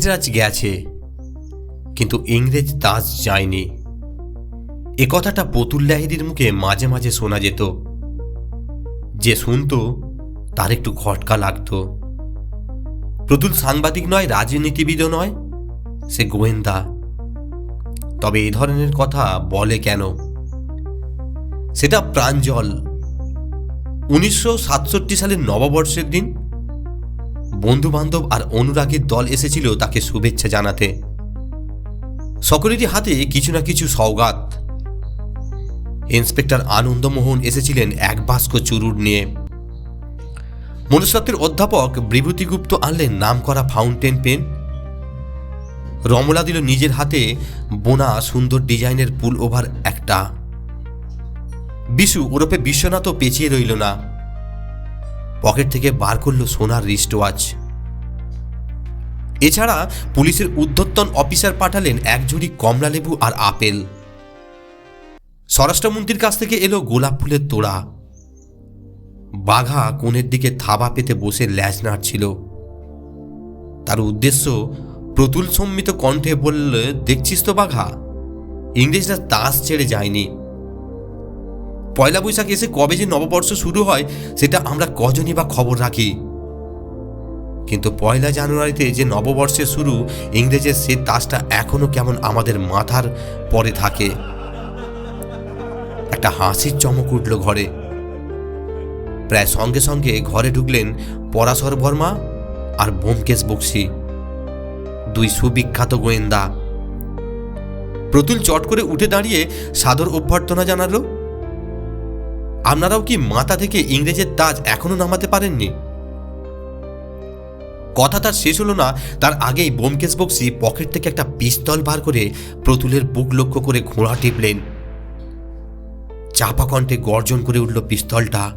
ইংরেজরাজ গেছে, কিন্তু ইংরেজ দাস যায়নি। এ কথাটা পতুল লাহিদির মুখে মাঝে মাঝে শোনা যেত। যে শুনতো, তার একটু খটকা লাগতো। প্রতুল সাংবাদিক নয়, রাজনীতিবিদও নয়, সে গোয়েন্দা। তবে এ ধরনের কথা বলে কেন? সেটা প্রাঞ্জল উনিশশো সাতষট্টি সালের নববর্ষের দিন বন্ধু বান্ধব আর অনুরাগের দল এসেছিল তাকে শুভেচ্ছা জানাতে। সকলেরই হাতে কিছু না কিছু সওগাত। ইন্সপেক্টর আনন্দমোহন এসেছিলেন এক বাস্ক চুরুট নিয়ে। মনুষ্যত্বের অধ্যাপক বিভূতিগুপ্ত আনলেন নামকরা ফাউন্টেন পেন। রমলা দিল নিজের হাতে বোনা সুন্দর ডিজাইনের পুল ওভার একটা। বিশু ওরফে বিশ্বনাথও পেঁচিয়ে রইল না। পকেট থেকে বার করল সোনার রিস্ট ওয়াচ এছাড়া পুলিশের উদ্ধত্তন অফিসার পাঠালেন এক ঝুড়ি কমলালেবু আর আপেল। স্বরাষ্ট্রমন্ত্রীর কাছ থেকে এলো গোলাপ ফুলের তোড়া। বাঘা কোণের দিকে থাবা পেতে বসে ল্যাজ নাড়ছিল। তার উদ্দেশ্য প্রতুল সম্মিত কণ্ঠে বললে, দেখছিস তো বাঘা, ইংরেজরা তাস ছেড়ে যায়নি। পয়লা বৈশাখ এসে কবে যে নববর্ষ শুরু হয়, সেটা আমরা কজনই বা খবর রাখি। কিন্তু পয়লা জানুয়ারিতে যে নববর্ষের শুরু, ইংরেজের সে তাসটা এখনও কেমন আমাদের মাথার পরে থাকে। একটা হাসির চমক উঠল ঘরে। প্রায় সঙ্গে সঙ্গে ঘরে ঢুকলেন পরাশর বর্মা আর বোমকেশ বক্সি, দুই সুবিখ্যাত গোয়েন্দা। প্রতুল চট করে উঠে দাঁড়িয়ে সাদর অভ্যর্থনা জানালো আপনারাও কি মাথা থেকে ইংরেজের তাজ এখনও নামাতে পারেননি? কথা তার শেষ হলো না, তার আগেই বোমকেশ বক্সি পকেট থেকে একটা পিস্তল বার করে প্রতুলের বুক লক্ষ্য করে ঘোড়া টিপলেন। চাপা কণ্ঠে গর্জন করে উঠল পিস্তলটা।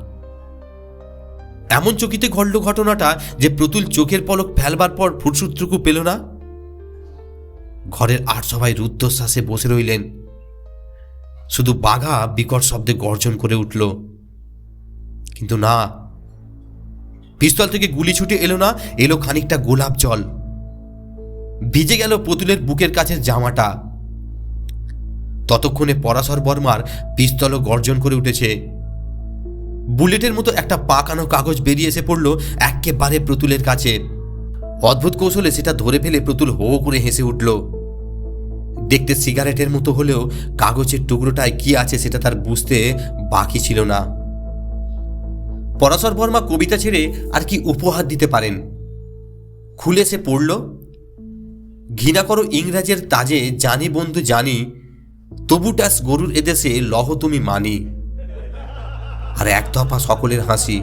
এমন চকিতে ঘটল ঘটনাটা যে প্রতুল চোখের পলক ফেলবার পর ফুটসুট্রুকু পেল না। ঘরের আর সবাই রুদ্ধশ্বাসে বসে রইলেন। শুধু বাঘা বিকট শব্দে গর্জন করে উঠল। কিন্তু না, পিস্তল থেকে গুলি ছুটে এলো না, এলো খানিকটা গোলাপ জল। ভিজে গেল পুতুলের বুকের কাছের জামাটা। ততক্ষণে পরাশর বর্মার পিস্তলও গর্জন করে উঠেছে। বুলেটের মতো একটা পাকানো কাগজ বেরিয়ে এসে পড়ল একেবারে প্রতুলের কাছে। অদ্ভুত কৌশলে সেটা ধরে ফেলে প্রতুল হো করে হেসে উঠল। দেখতে সিগারেটের মতো হলেও কাগজের টুকরোটায় কি আছে সেটা তার বুঝতে বাকি ছিল না। পরাশর বর্মা কবিতা ছেড়ে আর কি উপহার দিতে পারেন? খুলে সে পড়ল, ঘৃণা করো ইংরাজের তাজে, জানি বন্ধু জানি, তবু টাস গরুর এদেশে লহ তুমি মানি। আর এক দফা সকলের হাসি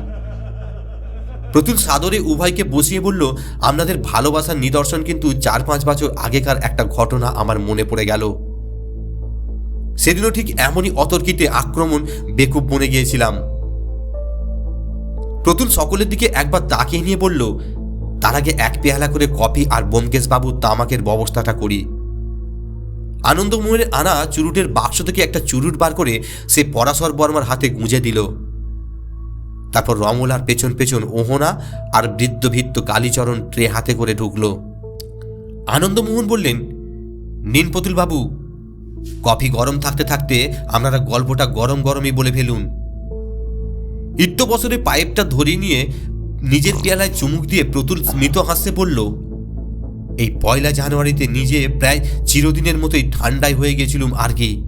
প্রতুল সাদরে উভয়কে বসিয়ে বলল, আপনাদের ভালোবাসার নিদর্শন কিন্তু চার পাঁচ বছর আগেকার একটা ঘটনা আমার মনে পড়ে গেল। সেদিনও ঠিক এমনই অতর্কিতে আক্রমণ বেকুব বনে গিয়েছিলাম। প্রতুল সকলের দিকে একবার তাকিয়ে নিয়ে বলল, তার আগে এক পেয়ালা করে কফি আর বাবু তামাকের ব্যবস্থাটা করি। আনন্দমোহনের আনা চুরুটের বাক্স থেকে একটা চুরুট বার করে সে পরাশর বর্মার হাতে গুঁজে দিল। তারপর রমলার পেছন পেছন ওহনা আর বৃদ্ধভিত্ত কালীচরণ ট্রে হাতে করে ঢুকল। আনন্দমোহন বললেন, নিন বাবু, কফি গরম থাকতে থাকতে আপনারা গল্পটা গরম গরমই বলে ফেলুন। ইট্ট বছরে পাইপটা ধরিয়ে নিয়ে নিজের পেয়ালায় চুমুক দিয়ে প্রতুল স্মিত হাসতে বলল, এই পয়লা জানুয়ারিতে নিজে প্রায় চিরদিনের মতোই ঠান্ডায় হয়ে গেছিলুম আর কি।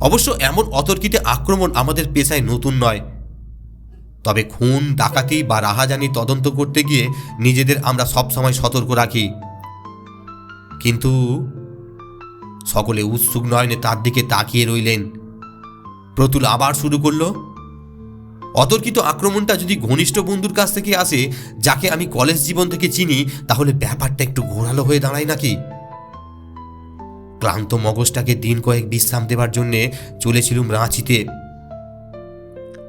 অবশ্য এমন অতর্কিতে আক্রমণ আমাদের পেশায় নতুন নয়। তবে খুন, ডাকাতি বা রাহাজানি তদন্ত করতে গিয়ে নিজেদের আমরা সবসময় সতর্ক রাখি। কিন্তু সকলে উৎসুক নয়নে তার দিকে তাকিয়ে রইলেন। প্রতুল আবার শুরু করল, অতর্কিত আক্রমণটা যদি ঘনিষ্ঠ বন্ধুর কাছ থেকে আসে, যাকে আমি কলেজ জীবন থেকে চিনি, তাহলে ব্যাপারটা একটু ঘোরালো হয়ে দাঁড়ায় নাকি? ক্লান্ত মগজটাকে দিন কয়েক বিশ্রাম দেবার জন্যে চলেছিলুম রাঁচিতে।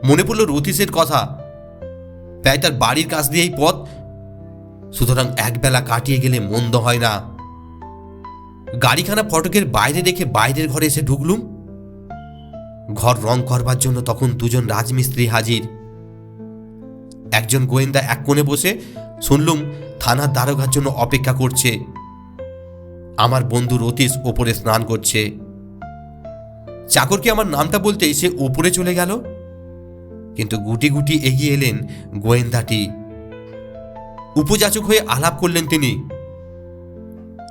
মনে পড়ল রথিসের কথা। তাই তার বাড়ির কাছ দিয়েই পথ। সুতরাং একবেলা কাটিয়ে গেলে মন্দ হয় না। গাড়িখানা ফটকের বাইরে রেখে বাইরের ঘরে এসে ঢুকলুম। ঘর রং করবার জন্য তখন দুজন রাজমিস্ত্রি হাজির। একজন গোয়েন্দা এক কোণে বসে শুনলুম, থানার দারোগার জন্য অপেক্ষা করছে। আমার বন্ধু রতীশ ওপরে স্নান করছে। চাকরকে আমার নামটা বলতে সে উপরে চলে গেল। কিন্তু গুটি গুটি এগিয়ে এলেন গোয়েন্দাটি। উপযাচক হয়ে আলাপ করলেন তিনি।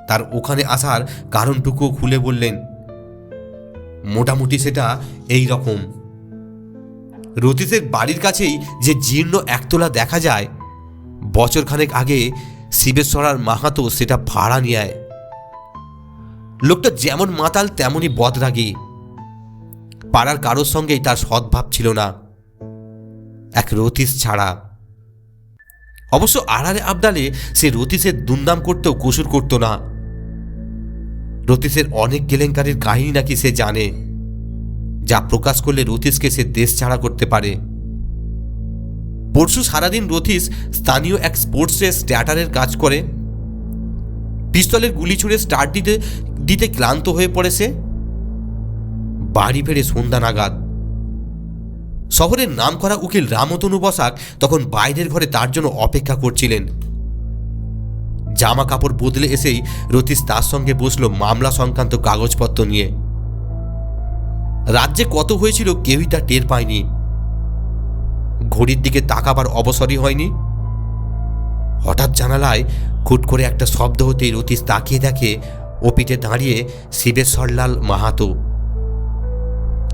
তার ওখানে আসার কারণটুকু খুলে বললেন, মোটামুটি সেটা এই রকম। রতীশের বাড়ির কাছেই যে জীর্ণ একতলা দেখা যায়, বছরখানেক আগে শিবেশ্বরার মাহাতো সেটা ভাড়া নিয়ে লোকটা যেমন মাতাল তেমনই বদরাগী। পাড়ার কারোর সঙ্গেই তার সদ্ভাব ছিল না। এক রতীশ ছাড়া। অবশ্য আড়ালে আবদালে সে রতীশের দুর্নাম করতেও কসুর করত না। রতীশের অনেক কেলেঙ্কারির কাহিনী নাকি সে জানে। যা প্রকাশ করলে রতীশকে সে দেশ ছাড়া করতে পারে। পরশু সারাদিন রথিস স্থানীয় এক স্পোর্টসে স্ট্যাটারের কাজ করে। পিস্তলের গুলি ছুড়ে স্টার্ট দিতে দিতে ক্লান্ত হয়ে পড়ে সে। বাড়ি ফেরে সন্ধ্যা নাগাদ। শহরের নামকরা উকিল রামতনু বসাক তখন বাইরের ঘরে তার জন্য অপেক্ষা করছিলেন। জামা কাপড় বদলে এসেই রতীশ তার সঙ্গে বসল মামলা সংক্রান্ত কাগজপত্র নিয়ে। রাজ্যে কত হয়েছিল কেউই তা টের পায়নি। ঘড়ির দিকে তাকাবার অবসরই হয়নি। হঠাৎ জানালায় খুট করে একটা শব্দ হতেই রতীশ তাকিয়ে দেখে ও পিঠে দাঁড়িয়ে শিবেশ্বরলাল মাহাতো।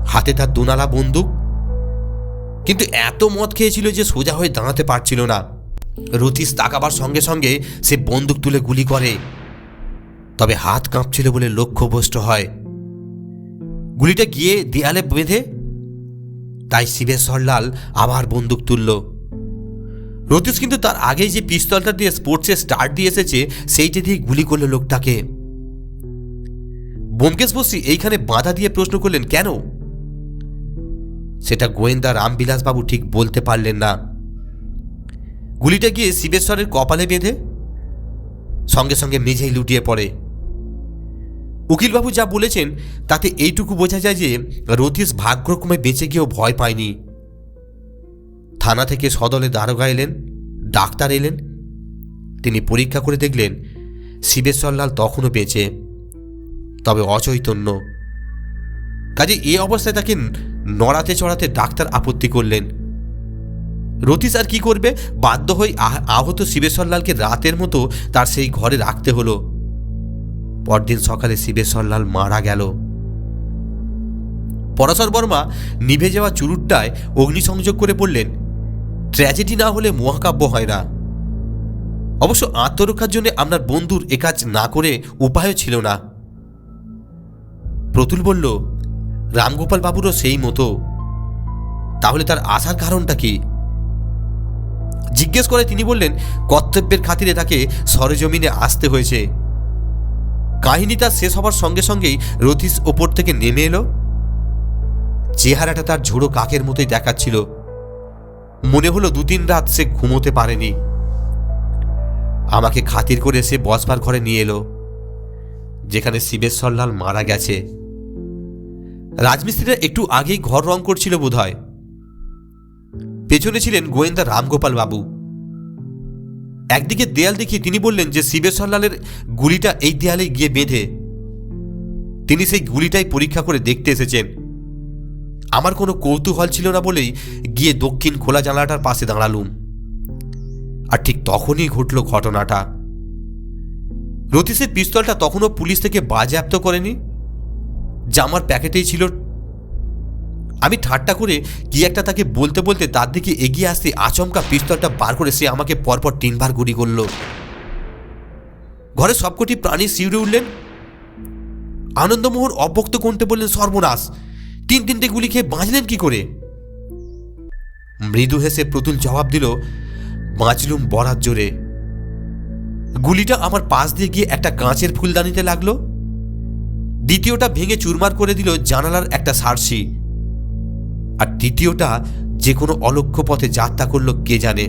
হাতে তার দুনালা বন্দুক কিন্তু এত মদ খেয়েছিল যে সোজা হয়ে দাঁড়াতে পারছিল না। রতীশ তাকাবার সঙ্গে সঙ্গে সে বন্দুক তুলে গুলি করে। তবে হাত কাঁপছিল বলে লক্ষ্যভ্রষ্ট হয়। গুলিটা গিয়ে দেয়ালে বেঁধে তাই শিবেশ্বরলাল আবার বন্দুক তুলল। রতীশ কিন্তু তার আগেই যে পিস্তলটা দিয়ে স্পোর্টসে স্টার্ট দিয়ে এসেছে, সেইটা দিয়ে গুলি করল লোকটাকে। বোমকেশ বসি এইখানে বাধা দিয়ে প্রশ্ন করলেন, কেন? সেটা গোয়েন্দা রামবিলাসবাবু ঠিক বলতে পারলেন না। গুলিটা গিয়ে শিবেশ্বরের কপালে বেঁধে সঙ্গে সঙ্গে মেঝেই লুটিয়ে পড়ে। উকিলবাবু যা বলেছেন, তাতে এইটুকু বোঝা যায় যে রতীশ ভাগ্যক্রমে বেঁচে গিয়েও ভয় পায়নি। থানা থেকে সদলে দারোগা এলেন, ডাক্তার এলেন। তিনি পরীক্ষা করে দেখলেন, শিবেশ্বরলাল তখনও বেঁচে, তবে অচৈতন্য। কাজে এ অবস্থায় তাকে নড়াতে চড়াতে ডাক্তার আপত্তি করলেন। রতীশ আর কি করবে? বাধ্য হয়ে আহত শিবেশ্বরলালকে রাতের মতো তার সেই ঘরে রাখতে হলো। পরদিন সকালে শিবেশ্বরলাল মারা গেল। পরাশর বর্মা নিভে যাওয়া চুরুটটায় অগ্নিসংযোগ করে বললেন, ট্র্যাজেডি না হলে মহাকাব্য হয় না। অবশ্য আত্মরক্ষার জন্য আপনার বন্ধুর এ কাজ না করে উপায়ও ছিল না। প্রতুল বলল রামগোপাল বাবুরও সেই মতো। তাহলে তার আসার কারণটা কি? জিজ্ঞেস করে তিনি বললেন, কর্তব্যের খাতিরে তাকে সরেজমিনে আসতে হয়েছে। কাহিনী তার শেষ হবার সঙ্গে সঙ্গেই রথিস ওপর থেকে নেমে এলো। চেহারাটা তার ঝোড়ো কাকের মতোই দেখাচ্ছিল। মনে হলো দু তিন রাত সে ঘুমোতে পারেনি। আমাকে খাতির করে সে বসবার ঘরে নিয়ে এলো, যেখানে শিবেশ্বরলাল মারা গেছে। রাজমিস্ত্রিরা একটু আগেই ঘর রং করছিল বোধহয়। পেছনে ছিলেন গোয়েন্দা রামগোপাল বাবু। একদিকে দেয়াল দেখিয়ে তিনি বললেন যে শিবেশ্বরলালের গুলিটা এই দেয়ালে গিয়ে বেঁধে। তিনি সেই গুলিটাই পরীক্ষা করে দেখতে এসেছেন। আমার কোনো কৌতূহল ছিল না বলেই গিয়ে দক্ষিণ খোলা জানালাটার পাশে দাঁড়ালুম। আর ঠিক তখনই ঘটল ঘটনাটা। রতীশের পিস্তলটা তখনও পুলিশ থেকে বাজেয়াপ্ত করেনি। জামার প্যাকেটেই ছিল। আমি ঠাট্টা করে কি একটা তাকে বলতে বলতে তার দিকে এগিয়ে আসতে আচমকা পিস্তলটা বার করে সে আমাকে পরপর তিনবার গুলি করল। ঘরে সবকটি প্রাণী শিউরে উঠলেন। আনন্দমোহন অব্যক্ত কণ্ঠে বললেন, সর্বনাশ! তিন তিনটে গুলি খেয়ে বাঁচলেন কি করে? মৃদু হেসে প্রতুল জবাব দিল, বাঁচলুম বরাত জোরে। গুলিটা আমার পাশ দিয়ে গিয়ে একটা কাঁচের ফুলদানিতে লাগল। দ্বিতীয়টা ভেঙে চুরমার করে দিল জানালার একটা সার্সি। আর তৃতীয়টা যে কোনো অলক্ষ্য পথে যাত্রা করল কে জানে।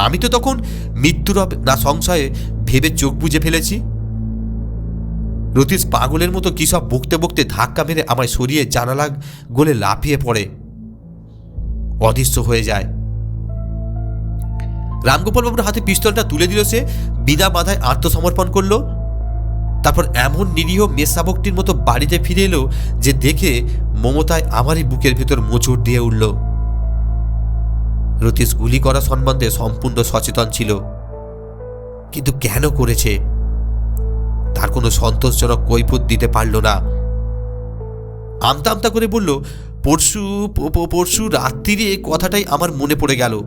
আমি তো তখন মৃত্যুর না সংশয়ে ভেবে চোখ বুজে ফেলেছি। রতীশ পাগলের মতো কী সব বকতে বকতে ধাক্কা মেরে আমায় সরিয়ে জানালা গোলে লাফিয়ে পড়ে। অদৃশ্য হয়ে যায়। রামগোপাল বাবুর হাতে পিস্তলটা তুলে দিল সে, বিনা বাধায় আত্মসমর্পণ করল। তারপর এমন নিরীহ মেসাবকটির মতো বাড়িতে ফিরে এলো যে দেখে মমতায় আমারই বুকের ভেতর মোচড় দিয়ে উঠল। রতীশ গুলি করা সম্বন্ধে সম্পূর্ণ সচেতন ছিল। কিন্তু কেন করেছে? তার কোনো সন্তোষজনক কৈফত দিতে পারল না। আমতা আমতা করে বলল, পরশু পরশু রাত্রিরে কথাটাই আমার মনে পড়ে গেল।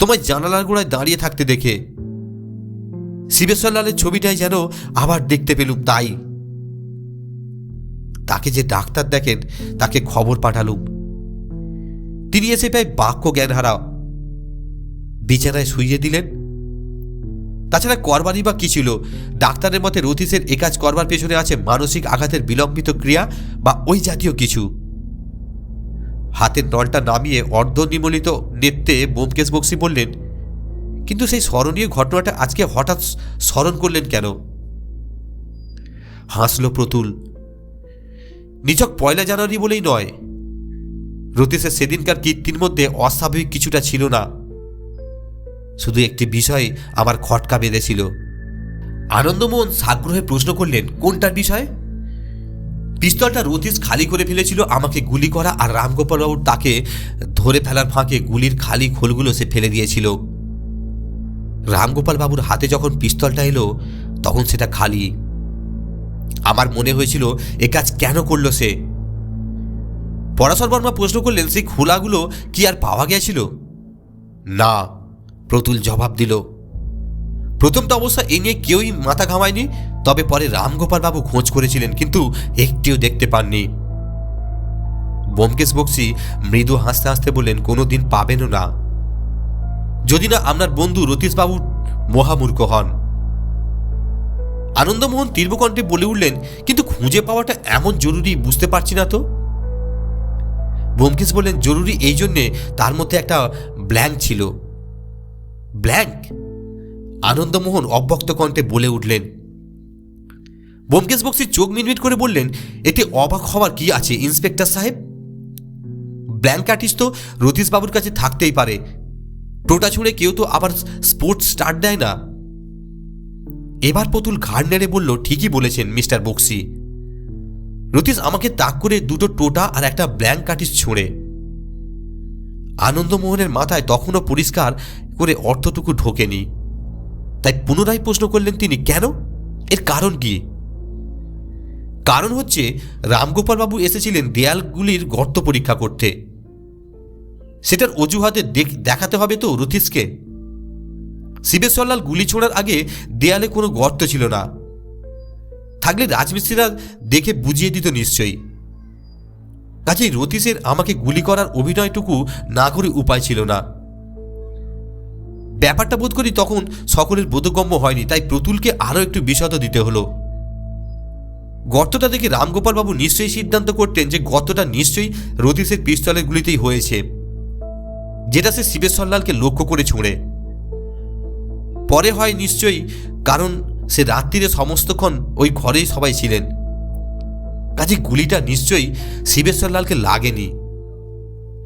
তোমায় জানালার গোড়ায় দাঁড়িয়ে থাকতে দেখে শিবেশ্বর লালের ছবিটাই যেন আবার দেখতে পেলুম তাই। তাকে যে ডাক্তার দেখেন, তাকে খবর পাঠালুম। তিনি এসে প্রায় বাক্য জ্ঞান হারা বিছানায় শুইয়ে দিলেন। তাছাড়া করবারই বা কি ছিল? ডাক্তারের মতে রথিসের একাজ করবার পেছনে আছে মানসিক আঘাতের বিলম্বিত ক্রিয়া বা ওই জাতীয় কিছু। হাতের নলটা নামিয়ে অর্ধনিমলিত নেত্রে বোমকেশ বক্সি বললেন কিন্তু সেই স্মরণীয় ঘটনাটা আজকে হঠাৎ স্মরণ করলেন কেন? হাসল প্রতুল। নিচক পয়লা জানুয়ারি বলেই নয়। রতীশের সেদিনকার কীর্তির মধ্যে অস্বাভাবিক কিছুটা ছিল না। শুধু একটি বিষয় আমার খটকা বেঁধেছিল। আনন্দমোহন সাগ্রহে প্রশ্ন করলেন, কোনটার বিষয়? পিস্তলটা রতীশ খালি করে ফেলেছিল আমাকে গুলি করা আর রামগোপালবাবুর তাকে ধরে ফেলার ফাঁকে গুলির খালি খোলগুলো সে ফেলে দিয়েছিল। রামগোপাল বাবুর হাতে যখন পিস্তলটা এলো, তখন সেটা খালি। আমার মনে হয়েছিল, এ কাজ কেন করল সে? পরাশর বর্মা প্রশ্ন করলেন, সেই খোলাগুলো কি আর পাওয়া গিয়েছিল না, প্রতুল জবাব দিল। প্রথমটা অবশ্য এ নিয়ে কেউই মাথা ঘামায়নি, তবে পরে রামগোপাল বাবু খোঁজ করেছিলেন, কিন্তু একটিও দেখতে পাননি। বোমকেশ বক্সি মৃদু হাসতে হাসতে বললেন কোনো দিন পাবেনও না। যদি না আপনার বন্ধু রতীশবাবু মহামূর্খ হন। আনন্দমোহন তীব্রকণ্ঠে বলে উঠলেন, কিন্তু খুঁজে পাওয়াটা এমন জরুরি বুঝতে পারছি না তো। ব্যোমকেশ বললেন, জরুরি এই জন্যে তার মধ্যে একটা ব্ল্যাঙ্ক ছিল। ব্ল্যাঙ্ক? আনন্দমোহন অব্যক্ত কণ্ঠে বলে উঠলেন। ব্যোমকেশ বক্সি চোখ মিটমিট করে বললেন, এতে অবাক হওয়ার কি আছে, ইন্সপেক্টর সাহেব? ব্ল্যাঙ্ক আর্টিস্ট তো রতীশবাবুর কাছে থাকতেই পারে। টোটা ছুঁড়ে কেউ তো আবার স্পোর্টস স্টার্ট দেয় না। এবার পুতুল ঘাড় নেড়ে বলল, ঠিকই বলেছেন, মিস্টার বক্সি। রতীশ আমাকে তাক করে দুটো টোটা আর একটা ব্ল্যাঙ্ক কাটিস ছুঁড়ে। আনন্দমোহনের মাথায় তখনও পরিষ্কার করে অর্থটুকু ঢোকেনি। তাই পুনরায় প্রশ্ন করলেন তিনি, কেন? এর কারণ কি? কারণ হচ্ছে, রামগোপালবাবু এসেছিলেন দেয়ালগুলির গর্ত পরীক্ষা করতে। সেটার অজুহাতে দেখ- দেখাতে হবে তো রথিসকে। শিবেশ্বরলাল গুলি ছোড়ার আগে দেয়ালে কোনো গর্ত ছিল না। থাকলে রাজমিস্ত্রিরা দেখে বুঝিয়ে দিত নিশ্চয়ই। কাজেই রতীশের আমাকে গুলি করার অভিনয়টুকু না করে উপায় ছিল না। ব্যাপারটা বোধ করি তখন সকলের বোধগম্য হয়নি, তাই প্রতুলকে আরও একটু বিশদ দিতে হলো। গর্তটা দেখে রামগোপালবাবু নিশ্চয়ই সিদ্ধান্ত করতেন যে গর্তটা নিশ্চয়ই রতীশের পিস্তলের গুলিতেই হয়েছে। যেটা সে শিবেশ্বরলালকে লক্ষ্য করে ছুঁড়ে। পরে হয় নিশ্চয়ই, কারণ সে রাত্রিরে সমস্তক্ষণ ওই ঘরেই সবাই ছিলেন। কাজে গুলিটা নিশ্চয়ই শিবেশ্বরলালকে লাগেনি।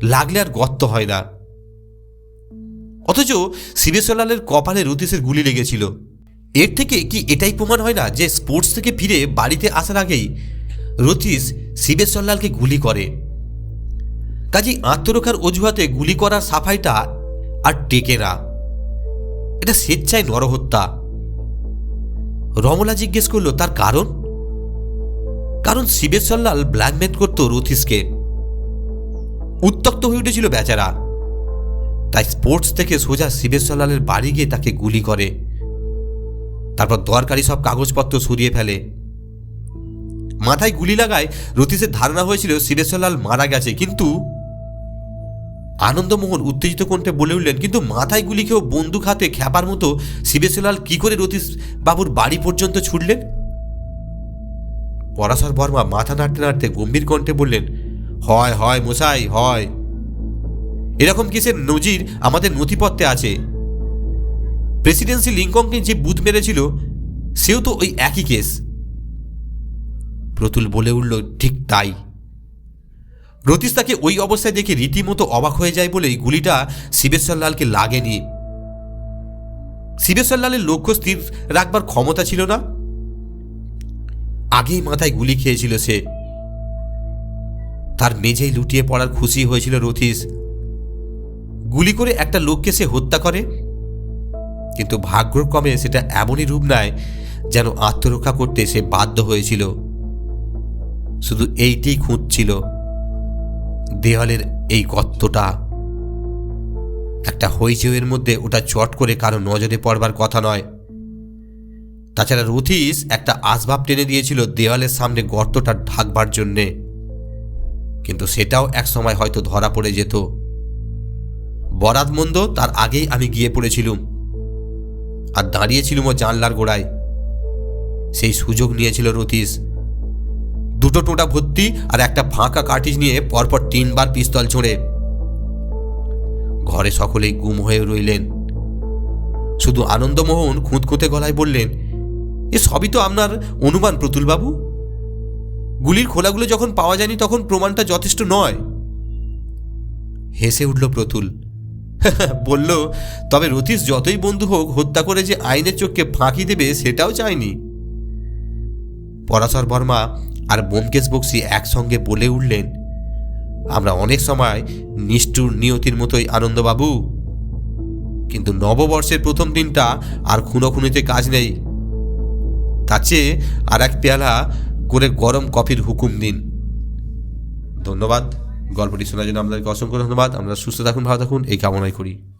লাগলে আর গর্ত হয় না। অথচ শিবেশ্বরলালের কপালে রতীশের গুলি লেগেছিল। এর থেকে কি এটাই প্রমাণ হয় না যে স্পোর্টস থেকে ফিরে বাড়িতে আসার আগেই রতীশ শিবেশ্বরলালকে গুলি করে? কাজেই আত্মরক্ষার অজুহাতে গুলি করার সাফাইটা আর টেকে না। এটা স্বেচ্ছায় নরহত্যা। রমলা জিজ্ঞেস করল, তার কারণ? কারণ শিবেশ্বরলাল ব্ল্যাকমেল করত রথিসকে। উত্তক্ত হয়ে উঠেছিল বেচারা। তাই স্পোর্টস থেকে সোজা শিবেশ্বরলালের বাড়ি গিয়ে তাকে গুলি করে। তারপর দরকারি সব কাগজপত্র সরিয়ে ফেলে। মাথায় গুলি লাগায় রথিসের ধারণা হয়েছিল শিবেশ্বরলাল মারা গেছে, কিন্তু আনন্দমোহন উত্তেজিত কণ্ঠে বলে উঠলেন, কিন্তু মাথায় গুলি খেয়েও বন্দুক হাতে খ্যাপার মতো শিবেশ্বরলাল কি করে রতীশ বাবুর বাড়ি পর্যন্ত ছুটলেন? পরাশর বর্মা মাথা নাড়তে নাড়তে গম্ভীর কণ্ঠে বললেন, হয় হয় মশাই, হয়। এরকম কেসের নজির আমাদের নথিপত্রে আছে? প্রেসিডেন্সি লিঙ্কনকে যে বুথ মেরেছিল, সেও তো ওই একই কেস। প্রতুল বলে উঠল, ঠিক তাই। রতীশ তাকে ওই অবস্থায় দেখে রীতিমতো অবাক হয়ে যায় বলেই গুলিটা শিবেশ্বর লালকে লাগেনি। শিবেশ্বর লালের লক্ষ্য স্থির রাখবার ক্ষমতা ছিল না। আগেই মাথায় গুলি খেয়েছিল সে। তার মেঝেই লুটিয়ে পড়ার খুশি হয়েছিল রথিস গুলি করে একটা লোককে সে হত্যা করে। কিন্তু ভাগ্যক্রমে সেটা এমনই রূপ নেয় যেন আত্মরক্ষা করতে সে বাধ্য হয়েছিল। শুধু এইটেই খুঁজছিল। দেওয়ালের এই গর্তটা। একটা হইচইয়ের মধ্যে ওটা চট করে কারও নজরে পড়বার কথা নয়। তাছাড়া রথিস একটা আসবাব টেনে দিয়েছিল দেওয়ালের সামনে গর্তটা ঢাকবার জন্যে। কিন্তু সেটাও এক সময় হয়তো ধরা পড়ে যেত। বরাত মন্দ তার আগেই আমি গিয়ে পড়েছিলুম। আর দাঁড়িয়েছিলুম ও জানলার গোড়ায়। সেই সুযোগ নিয়েছিল রতিস দুটো টোটা ভর্তি আর একটা ফাঁকা কার্টিজ নিয়ে পরপর তিনবার পিস্তল ছোঁড়ে। ঘরে সকলেই গুম হয়ে রইলেন। শুধু আনন্দমোহন খুঁতখুঁতে গলায় বললেন, এ সবই তো আপনার অনুমান, প্রতুলবাবু। গুলির খোলাগুলো যখন পাওয়া যায়নি তখন প্রমাণটা যথেষ্ট নয়। হেসে উঠল প্রতুল। বলল, তবে রতিশ যতই বন্ধু হোক, হত্যা করে যে আইনের চোখকে ফাঁকি দেবে সেটাও চায়নি। পরাশর বর্মা আর বোমকেশ বক্সি একসঙ্গে বলে উঠলেন, আমরা অনেক সময় নিষ্ঠুর নিয়তির মতোই আনন্দবাবু। কিন্তু নববর্ষের প্রথম দিনটা আর খুনোখুনিতে কাজ নেই। তার চেয়ে আর এক পেয়ালা করে গরম কফির হুকুম দিন। ধন্যবাদ। গল্পটি শোনার জন্য আপনাদেরকে অসংখ্য ধন্যবাদ। আমরা সুস্থ থাকুন, ভালো থাকুন। এই কামনাই করি।